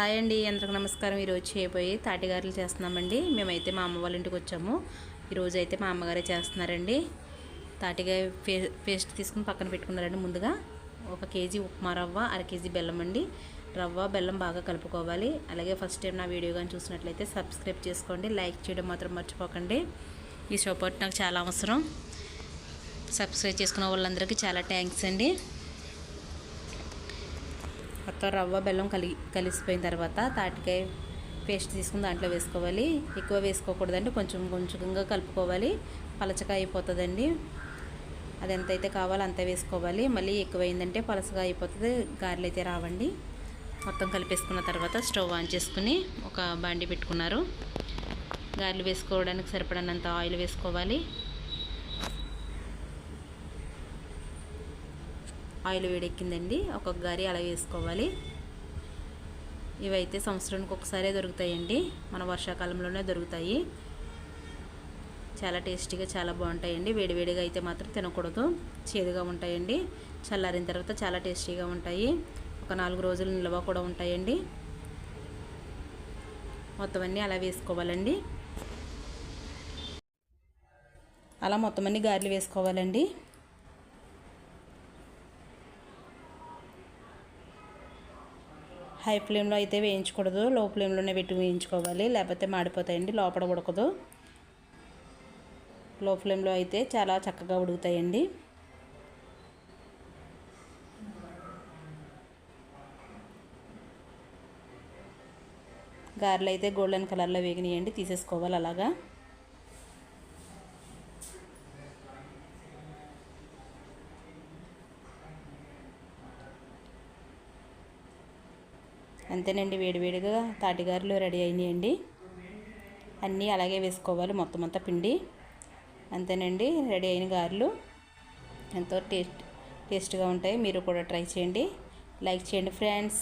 Hi అండి యంత్ర నమస్కారం. ఈరోజు చేయబోయి తాటిగారులు చేస్తున్నామండి. మేమైతే మా అమ్మ వాళ్ళ ఇంటికి వచ్చాము. ఈరోజు అయితే మా అమ్మగారే చేస్తున్నారండి. తాటికాయ పే పేస్ట్ తీసుకుని పక్కన పెట్టుకున్నారండి ముందుగా. ఒక కేజీ ఉప్మా రవ్వ అర కేజీ బెల్లం అండి. రవ్వ బెల్లం బాగా కలుపుకోవాలి. అలాగే ఫస్ట్ టైం నా వీడియో కానీ చూసినట్లయితే సబ్స్క్రైబ్ చేసుకోండి. లైక్ చేయడం మాత్రం మర్చిపోకండి. ఈ సపోర్ట్ నాకు చాలా అవసరం. సబ్స్క్రైబ్ చేసుకున్న వాళ్ళందరికీ చాలా థ్యాంక్స్ అండి. మొత్తం రవ్వ బెల్లం కలి కలిసిపోయిన తర్వాత తాటికాయ పేస్ట్ తీసుకుని దాంట్లో వేసుకోవాలి. ఎక్కువ వేసుకోకూడదండి కొంచెం కొంచెంగా కలుపుకోవాలి. పలచగా అయిపోతుందండి. అది ఎంతైతే కావాలో అంత వేసుకోవాలి. మళ్ళీ ఎక్కువైందంటే పలసగా అయిపోతుంది గారెలు అయితే రావండి. మొత్తం కలిపేసుకున్న తర్వాత స్టవ్ ఆన్ చేసుకుని ఒక బాండి పెట్టుకున్నారు. గారెలు వేసుకోవడానికి సరిపడినంత ఆయిల్ వేసుకోవాలి. ఆయిల్ వేడెక్కిందండి. ఒక్కొక్క గారి అలా వేసుకోవాలి. ఇవైతే సంవత్సరానికి ఒకసారే దొరుకుతాయండి. మన వర్షాకాలంలోనే దొరుకుతాయి. చాలా టేస్టీగా చాలా బాగుంటాయండి. వేడివేడిగా అయితే మాత్రం తినకూడదు. చేదుగా ఉంటాయండి. చల్లారిన తర్వాత చాలా టేస్టీగా ఉంటాయి. ఒక నాలుగు రోజులు నిల్వ కూడా ఉంటాయండి. మొత్తం అన్నీ అలా వేసుకోవాలండి. అలా మొత్తం అన్ని గారెలు వేసుకోవాలండి. హై ఫ్లేమ్లో అయితే వేయించకూడదు. లో ఫ్లేమ్లోనే పెట్టి వేయించుకోవాలి. లేకపోతే మాడిపోతాయండి. లోపల ఉడకదు. లో ఫ్లేమ్లో అయితే చాలా చక్కగా ఉడుకుతాయండి. గారెలు అయితే గోల్డెన్ కలర్లో వేగినాయండి. తీసేసుకోవాలి అలాగా. అంతేనండి వేడివేడిగా తాటిగారులు రెడీ అయినాయండి. అన్నీ అలాగే వేసుకోవాలి మొత్తం అంతా పిండి. అంతేనండి రెడీ అయిన గారెలు ఎంతో టేస్ట్ టేస్ట్గా ఉంటాయి. మీరు కూడా ట్రై చేయండి. లైక్ చేయండి ఫ్రెండ్స్.